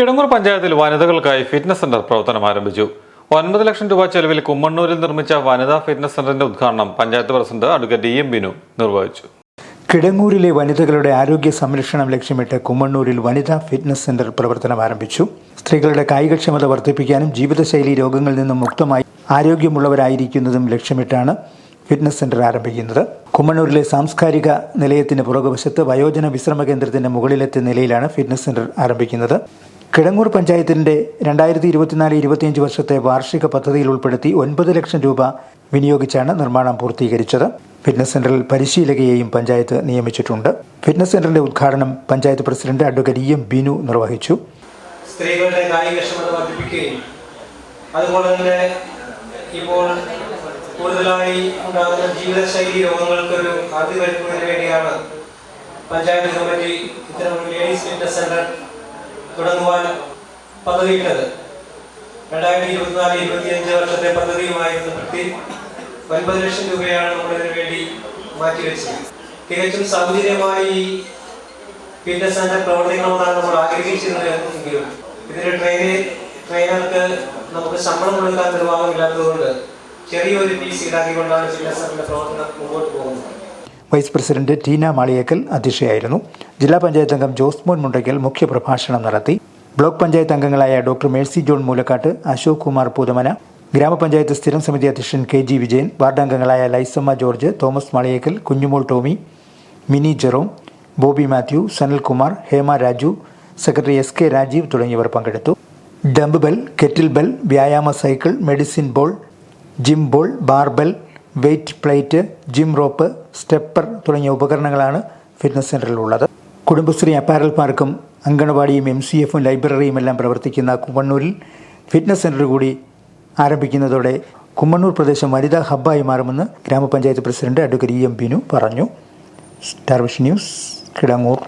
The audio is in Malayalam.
കിടങ്ങൂർ പഞ്ചായത്തിൽ വനിതകൾക്കായി ഫിറ്റ്നസ് സെന്റർ പ്രവർത്തനം ആരംഭിച്ചു. ഒൻപത് ലക്ഷം രൂപ ചെലവിൽ കുമ്മണ്ണൂരിൽ നിർമ്മിച്ച വനിതാ ഫിറ്റ്നസ് സെന്ററിന്റെ ഉദ്ഘാടനം panchayat president advocate D M Binu നിർവഹിച്ചു. കിടങ്ങൂരിലെ വനിതകളുടെ ആരോഗ്യ സംരക്ഷണം ലക്ഷ്യമിട്ട് കുമ്മണ്ണൂരിൽ വനിതാ ഫിറ്റ്നസ് സെന്റർ പ്രവർത്തനം ആരംഭിച്ചു. സ്ത്രീകളുടെ കായികക്ഷമത വർദ്ധിപ്പിക്കാനും ജീവിതശൈലി രോഗങ്ങളിൽ നിന്നും മുക്തമായി ആരോഗ്യമുള്ളവരായിരിക്കുന്നതും ലക്ഷ്യമിട്ടാണ് ഫിറ്റ്നസ് സെന്റർ ആരംഭിക്കുന്നത്. കുമ്മണ്ണൂരിലെ സാംസ്കാരിക നിലയത്തിന് പുറകുവശത്ത് വയോജന വിശ്രമ കേന്ദ്രത്തിന്റെ മുകളിലത്തെ നിലയിലാണ് ഫിറ്റ്നസ് സെന്റർ ആരംഭിക്കുന്നത്. കിടങ്ങൂർ പഞ്ചായത്തിന്റെ രണ്ടായിരത്തി ഇരുപത്തിനാല് ഇരുപത്തിയഞ്ച് വർഷത്തെ വാർഷിക പദ്ധതിയിൽ ഉൾപ്പെടുത്തി ഒൻപത് ലക്ഷം രൂപ വിനിയോഗിച്ചാണ് നിർമ്മാണം പൂർത്തീകരിച്ചത്. ഫിറ്റ്നസ് സെന്ററിൽ പരിശീലകയെയും പഞ്ചായത്ത് നിയമിച്ചിട്ടുണ്ട്. ഫിറ്റ്നസ് സെന്ററിന്റെ ഉദ്ഘാടനം panchayat president advocate E M Binu നിർവഹിച്ചു. സ്ത്രീകളുടെ കായികക്ഷമത വർദ്ധിപ്പിക്കുകയും അതുപോലെ തന്നെ ഇപ്പോൾ കൂടുതലായി ഉണ്ടാകുന്ന ജീവിതശൈലി രോഗങ്ങൾക്കൊരു വരുത്തുന്നതിന് വേണ്ടിയാണ് പഞ്ചായത്ത് കമ്മിറ്റി ഇത്തരം ലേഡീസ് ഫിറ്റ്നസ് സെന്റർ തുടങ്ങുവാൻ പദ്ധതിയിട്ടത്. രണ്ടായിരത്തി ഇരുപത്തിനാല് ഇരുപത്തിയഞ്ച് വർഷത്തെ പദ്ധതിയുമായി ബന്ധപ്പെടുത്തി ഒൻപത് ലക്ഷം രൂപയാണ് നമ്മളിതിനു വേണ്ടി മാറ്റിവെച്ചത്. തികച്ചും സൗജന്യമായി ഫിറ്റ്നസ് സെന്റർ പ്രവർത്തിക്കണമെന്നാണ് നമ്മൾ ആഗ്രഹിച്ചിരുന്നത് എങ്കിലും ഇതിന്റെ ട്രെയിനിൽ ട്രെയിനർക്ക് നമുക്ക് ശമ്പളം കൊടുക്കാൻ നിർവാഹമില്ലാത്തതുകൊണ്ട് ചെറിയൊരു ഫീസ് ഈടാക്കിക്കൊണ്ടാണ് ഫിറ്റ്നസ് സെന്ററിന്റെ പ്രവർത്തനം മുമ്പോട്ട് പോകുന്നത്. വൈസ് പ്രസിഡന്റ് ടീന മാളിയേക്കൽ അധ്യക്ഷയായിരുന്നു. ജില്ലാ പഞ്ചായത്ത് അംഗം ജോസ്മോൻ മുണ്ടയ്ക്കൽ മുഖ്യപ്രഭാഷണം നടത്തി. ബ്ലോക്ക് പഞ്ചായത്ത് അംഗങ്ങളായ doctor Mercy John Moolakkattu Ashok Kumar Poothamana ഗ്രാമപഞ്ചായത്ത് സ്ഥിരം സമിതി അധ്യക്ഷൻ കെ ജി വിജയൻ വാർഡ് അംഗങ്ങളായ Lyzamma George Thomas Maliyekkal Kunjumol Tomy Mini Jerome Bobby Mathew Sanalkumar Hema Raju secretary S K Rajeev തുടങ്ങിയവർ പങ്കെടുത്തു. ഡംബ് ബെൽ കെറ്റിൽ ബെൽ വ്യായാമ cycle medicine ball gym ball barbell weight plate gym rope stepper തുടങ്ങിയ ഉപകരണങ്ങളാണ് ഫിറ്റ്നസ് സെന്ററിലുള്ളത് കുടുംബശ്രീ അപ്പാരൽ പാർക്കും അങ്കണവാടിയും എം സി എഫും ലൈബ്രറിയും എല്ലാം പ്രവർത്തിക്കുന്ന കുമ്മണ്ണൂരിൽ ഫിറ്റ്നസ് സെന്റർ കൂടി ആരംഭിക്കുന്നതോടെ കുമ്മണ്ണൂർ പ്രദേശം വനിതാ ഹബ്ബായി മാറുമെന്ന് ഗ്രാമപഞ്ചായത്ത് president advocate E M Binu പറഞ്ഞു. സ്റ്റാർവിഷ് ന്യൂസ് കിടങ്ങൂർ